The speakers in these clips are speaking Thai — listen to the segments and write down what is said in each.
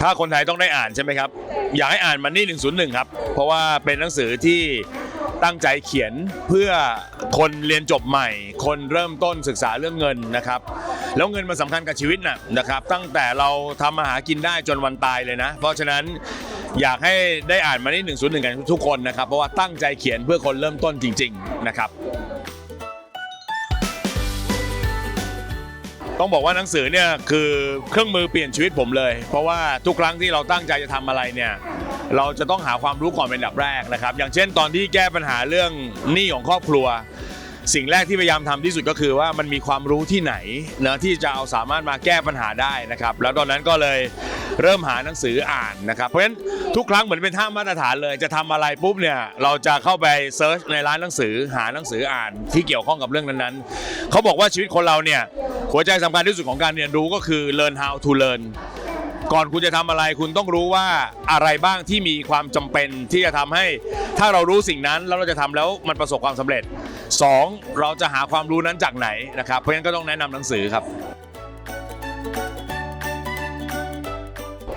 ถ้าคนไทยต้องได้อ่านใช่ไหมครับ อยากให้อ่านมันนี่101 ครับ เพราะว่าเป็นหนังสือที่ตั้งใจเขียนเพื่อคนเรียนจบใหม่ คนเริ่มต้นศึกษาเรื่องเงินนะครับ แล้วเงินมันสำคัญกับชีวิตนะนะครับ ตั้งแต่เราทำมาหากินได้จนวันตายเลยนะ เพราะฉะนั้นอยากให้ได้อ่านมันนี่101 กันทุกคนนะครับ เพราะว่าตั้งใจเขียนเพื่อคนเริ่มต้นจริง ๆ นะครับ ต้องบอกว่าหนังสือเนี่ยคือเครื่องมือเปลี่ยนชีวิตผมเลย เพราะว่าทุกครั้งที่เราตั้งใจจะทำอะไรเนี่ยเราจะต้องหาความรู้ก่อนเป็นอันดับแรกนะครับ อย่างเช่นตอนที่แก้ปัญหาเรื่องหนี้ของครอบครัว สิ่งแรกที่พยายามทำที่สุดก็คือว่ามันมีความรู้ที่ไหนนะที่จะเอาสามารถมาแก้ปัญหาได้นะครับแล้วตอนนั้นก็เลยเริ่มหาหนังสืออ่านนะครับเพราะฉะนั้นทุกครั้งเหมือนเป็นท่ามาตรฐานเลย จะทำอะไรปุ๊บเนี่ยเราจะเข้าไปเซิร์ชในร้านหนังสือหาหนังสืออ่านที่เกี่ยวข้องกับเรื่องนั้นๆเขาบอกว่าชีวิตคนเราเนี่ยหัวใจสำคัญที่สุดของการเรียนรู้ก็คือ learn how to learn ก่อนคุณจะทำอะไรคุณต้องรู้ว่าอะไรบ้างที่มีความจำเป็นที่จะทำให้ ถ้าเรารู้สิ่งนั้นแล้วเราจะทำแล้วมันประสบความสำเร็จ 2. เราจะหาความรู้นั้นจากไหนนะครับ เพราะฉะนั้นก็ต้องแนะนำหนังสือครับ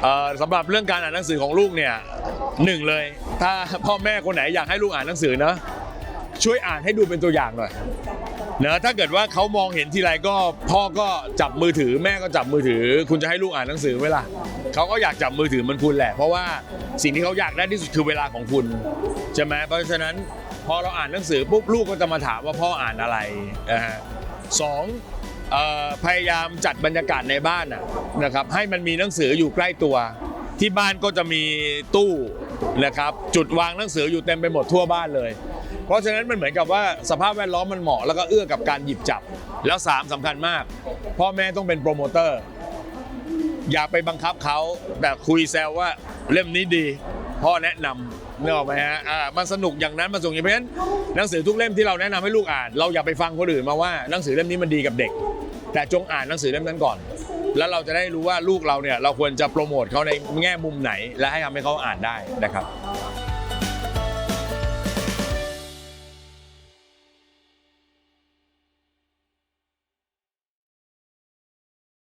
เอ่อสำหรับเรื่องการอ่านหนังสือของลูกเนี่ยหนึ่งเลย ถ้าพ่อแม่คนไหนอยากให้ลูกอ่านหนังสือนะช่วยอ่านให้ดูเป็นตัวอย่างหน่อย นอะถ้าเกิดว่าเขามองเห็นทีไรก็พ่อก็จับมือถือแม่ก็จับมือถือ คุณจะให้ลูกอ่านหนังสือไหมล่ะเขาก็อยากจับมือถือมันคุณแหละ เพราะว่าสิ่งที่เขาอยากได้ที่สุดคือเวลาของคุณใช่ไหมเพราะฉะนั้นพอเราอ่านหนังสือปุ๊บลูกก็จะมาถามว่าพ่ออ่านอะไรนะฮะสองพยายามจัดบรรยากาศในบ้านนะครับให้มันมีหนังสืออยู่ใกล้ตัว ที่บ้านก็จะมีตู้นะครับจุดวางหนังสืออยู่เต็มไปหมดทั่วบ้านเลย เพราะฉะนั้นมันเหมือนกับว่าสภาพแวดล้อมมันเหมาะแล้วก็เอื้อกับการหยิบจับ แล้วสามสำคัญมาก พ่อแม่ต้องเป็นโปรโมเตอร์ อย่าไปบังคับเขาแต่คุยแซวว่าเล่มนี้ดี พ่อแนะนำนึกออกไหมฮะอ่ามันสนุกอย่างนั้นมันสนุกอย่างนี้เพราะฉะนั้นหนังสือทุกเล่มที่เราแนะนำให้ลูกอ่าน เราอย่าไปฟังคนอื่นมาว่าหนังสือเล่มนี้มันดีกับเด็ก แต่จงอ่านหนังสือเล่มนั้นก่อน แล้วเราจะได้รู้ว่าลูกเราเนี่ยเราควรจะโปรโมทเขาในแง่มุมไหน และให้ทำให้เขาอ่านได้นะครับ